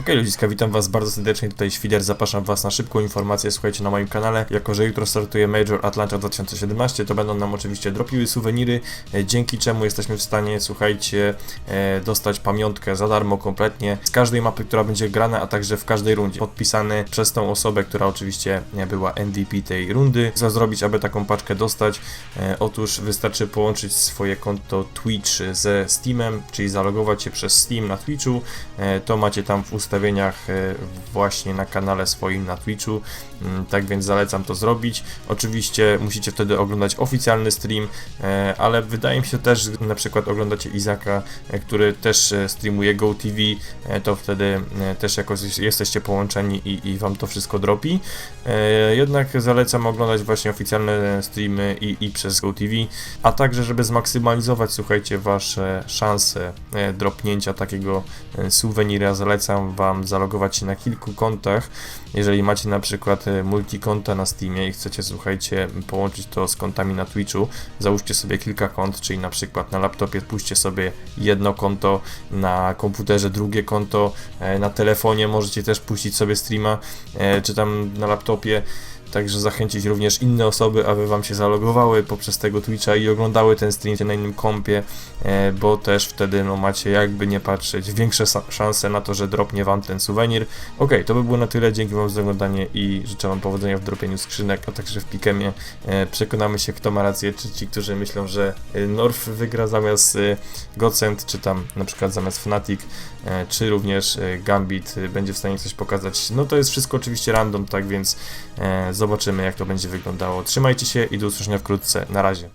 Okej ludziska, witam was bardzo serdecznie, tutaj Świder, zapraszam was na szybką informację, słuchajcie na moim kanale, jako że jutro startuje Major Atlanta 2017, to będą nam oczywiście dropiły suweniry, e, dzięki czemu jesteśmy w stanie, słuchajcie, e, dostać pamiątkę za darmo kompletnie z każdej mapy, która będzie grana, a także w każdej rundzie, podpisany przez tą osobę, która oczywiście e, była MVP tej rundy. Co zrobić, aby taką paczkę dostać? Otóż wystarczy połączyć swoje konto Twitch ze Steamem, czyli zalogować się przez Steam na Twitchu, to macie tam w ustawieniach e, właśnie na kanale swoim na Twitchu, Mm, tak więc zalecam to zrobić. Oczywiście musicie wtedy oglądać oficjalny stream, e, ale wydaje mi się też, że na przykład oglądacie Izaka, e, który też streamuje GoTV, to wtedy też jakoś jesteście połączeni i, i wam to wszystko dropi. Jednak zalecam oglądać właśnie oficjalne streamy i, i przez GoTV, a także żeby zmaksymalizować, słuchajcie, wasze szanse dropnięcia takiego suwenira, zalecam wam zalogować się na kilku kontach. Jeżeli macie na przykład e, multikonta na Steamie i chcecie, słuchajcie, połączyć to z kontami na Twitchu, załóżcie sobie kilka kont, czyli na przykład na laptopie puśćcie sobie jedno konto, na komputerze drugie konto, e, na telefonie możecie też puścić sobie streama, e, czy tam na laptopie. Także zachęcić również inne osoby, aby Wam się zalogowały poprzez tego Twitcha i oglądały ten stream na innym kompie, e, bo też wtedy no, macie jakby nie patrzeć większe szanse na to, że dropnie Wam ten suwenir. Ok, to by było na tyle. Dzięki Wam za oglądanie i życzę Wam powodzenia w dropieniu skrzynek, a także w pikemie. E, Przekonamy się, kto ma rację, czy ci, którzy myślą, że e, Norf wygra zamiast Godsend, czy tam na przykład zamiast Fnatic, czy również Gambit będzie w stanie coś pokazać. No to jest wszystko oczywiście random, tak więc e, zobaczymy jak to będzie wyglądało. Trzymajcie się i do usłyszenia wkrótce. Na razie.